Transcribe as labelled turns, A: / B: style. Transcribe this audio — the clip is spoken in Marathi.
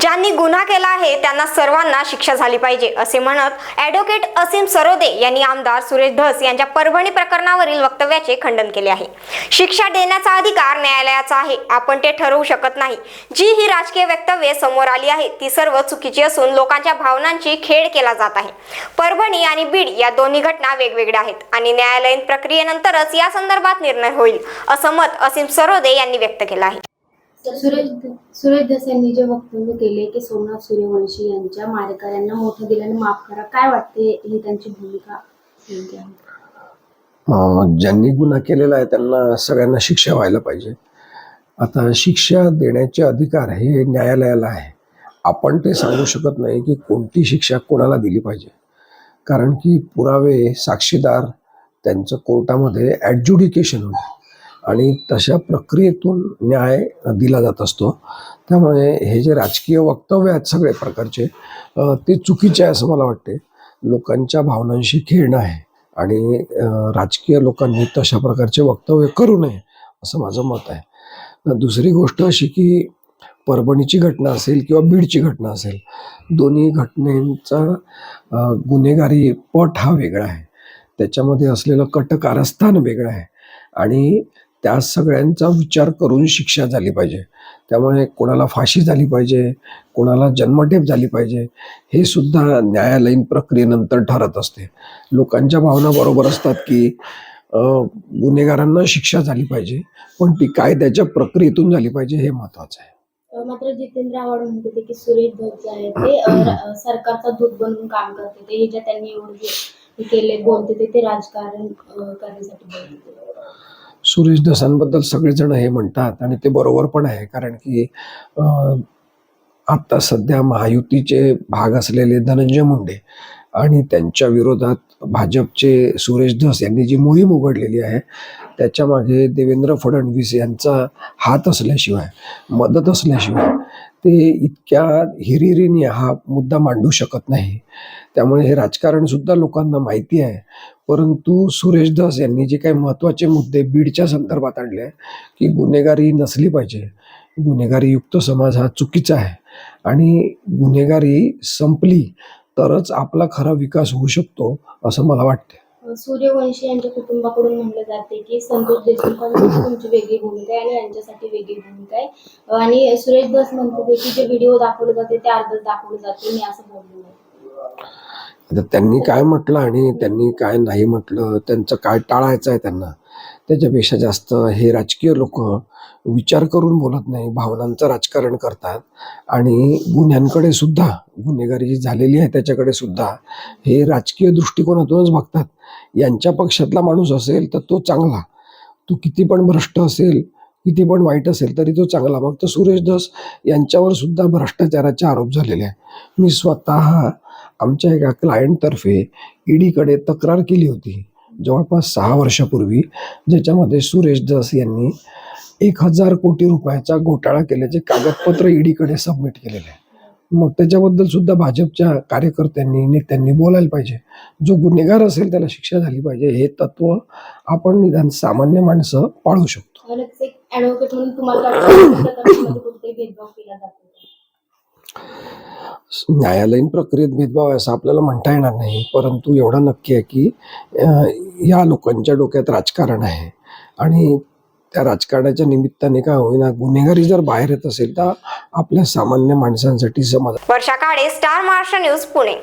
A: ज्यांनी गुन्हा केला आहे त्यांना सर्वांना शिक्षा झाली पाहिजे असे म्हणत ॲडव्होकेट असीम सरोदे यांनी आमदार सुरेश धस यांच्या परभणी प्रकरणावरील वक्तव्याचे खंडन केले आहे. शिक्षा देण्याचा अधिकार न्यायालयाचा आहे आपण ते ठरवू शकत नाही. जी ही राजकीय वक्तव्ये समोर आली आहे ती सर्व चुकीची असून लोकांच्या भावनांची खेळ केला जात आहे. परभणी आणि बीड या दोन्ही घटना वेगवेगळ्या आहेत आणि न्यायालयीन प्रक्रियेनंतरच या संदर्भात निर्णय होईल असं मत असीम सरोदे यांनी व्यक्त केलं आहे.
B: तर सुरेश सुरेश दस यांनी जे वक्तव्य केले की सोमनाथ सूर्यवंशी यांच्या मारेकऱ्यांना मोठं दिल्याने माफ करा काय वाटते ही त्यांची भूमिका
C: ज्यांनी गुन्हा केलेला आहे त्यांना सगळ्यांना शिक्षा व्हायला पाहिजे. आता शिक्षा देण्याचे अधिकार हे न्यायालयाला आहे. आपण ते सांगू शकत नाही की कोणती शिक्षा कोणाला दिली पाहिजे. कारण की पुरावे साक्षीदार त्यांचं कोर्टामध्ये ॲडज्युडिकेशन होतं. आणि तशा प्रक्रियेतून न्याय दिला जात असतो. त्यामुळे हे जे राजकीय वक्तव्य आहेत सगळे प्रकारचे ते चुकीचे आहे असं मला वाटते. लोकांच्या भावनांशी खेळणं आहे आणि राजकीय लोकांनी तशा प्रकारचे वक्तव्य करू नये असं माझं मत आहे. दुसरी गोष्ट अशी की परभणीची घटना असेल किंवा बीडची घटना असेल दोन्ही घटनेचा गुन्हेगारी पट हा वेगळा आहे. त्याच्यामध्ये असलेलं कट कारस्थान वेगळं आहे. आणि त्या सगळ्यांचा विचार करून शिक्षा झाली पाहिजे. त्यामुळे कोणाला फाशी झाली पाहिजे कोणाला जन्मठेप झाली पाहिजे हे सुद्धा न्यायालयीन प्रक्रियेनंतर ठरत असते. लोकांच्या भावना बरोबर असतात की गुन्हेगारांना शिक्षा झाली पाहिजे पण ती कायद्याच्या प्रक्रियेतून झाली पाहिजे हे महत्वाचं आहे.
B: मात्र जितेंद्र आव्हाड म्हणत होते की सुरेश धस जे आहे ते सरकारचा दूत बनून काम करते ते हे जे त्यांनी एवढे केले बोलते ते राजकारण करण्यासाठी बोलते.
C: सुरेश दसांबद्दल सगळेजण हे म्हणतात आणि ते बरोबर पण आहे कारण की आत्ता सध्या महायुतीचे भाग असलेले धनंजय मुंडे आणि त्यांच्या विरोधात भाजपचे सुरेश धस यांनी जी मोहीम उघडलेली आहे त्याच्यामागे देवेंद्र फडणवीस यांचा हात असल्याशिवाय मदत असल्याशिवाय ते इतक्या हिरिरीने हा मुद्दा मांडू शकत नाही. त्यामुळे हे राजकारणसुद्धा लोकांना माहिती आहे. परंतु सुरेश दास यांनी जे काही महत्त्वाचे मुद्दे बीडच्या संदर्भात आणले आहे की गुन्हेगारी नसली पाहिजे. गुन्हेगारीयुक्त समाज हा चुकीचा आहे. आणि गुन्हेगारी संपली तरच आपला खरा विकास होऊ शकतो असं मला वाटते
B: सूर्यवंशी यांच्या कुटुंबाकडून म्हणलं जाते की संतोष देशमुखांची तुमची वेगळी भूमिका आहे आणि यांच्यासाठी वेगळी भूमिका आहे. आणि सुरेश दस म्हणतो की जे व्हिडिओ दाखवले जाते ते अर्धच दाखवले जाते. मी असं बोललो
C: आता त्यांनी काय म्हटलं आणि त्यांनी काय नाही म्हटलं त्यांचं काय टाळायचं आहे त्यांना? त्याच्यापेक्षा जास्त हे राजकीय लोक विचार करून बोलत नाही भावनांचं राजकारण करतात आणि गुन्ह्यांकडे सुद्धा गुन्हेगारी जी झालेली आहे त्याच्याकडे सुद्धा हे राजकीय दृष्टिकोनातूनच बघतात. यांच्या पक्षातला माणूस असेल तर तो चांगला. तो किती पण भ्रष्ट असेल किती पण वाईट असेल तरी तो चांगला. मग तर सुरेश धस यांच्यावर सुद्धा भ्रष्टाचाराचे आरोप झालेले आहे मी स्वतः आमच्या एका क्लायंटतर्फे ईडीकडे तक्रार केली होती. जवळपास सहा वर्षापूर्वी ज्याच्यामध्ये सुरेश धस यांनी एक हजार कोटी रुपयाचा घोटाळा केल्याचे कागदपत्र ईडीकडे सबमिट केलेले. आहे मग त्याच्याबद्दल सुद्धा भाजपच्या कार्यकर्त्यांनी नेत्यांनी बोलायला पाहिजे. जो गुन्हेगार असेल त्याला शिक्षा झाली पाहिजे हे तत्व आपण निदान सामान्य माणसं पाळू शकतो. न्यायालयीन प्रक्रियेत भेदभाव आहे असं आपल्याला म्हणता येणार नाही परंतु एवढं नक्की आहे की या लोकांच्या डोक्यात राजकारण आहे. आणि त्या राजकारणाच्या निमित्ताने काय होईना गुन्हेगारी जर बाहेर येत असेल तर आपल्या सामान्य माणसांसाठी समज
A: वर्षा काळे स्टार महाराष्ट्र न्यूज पुणे.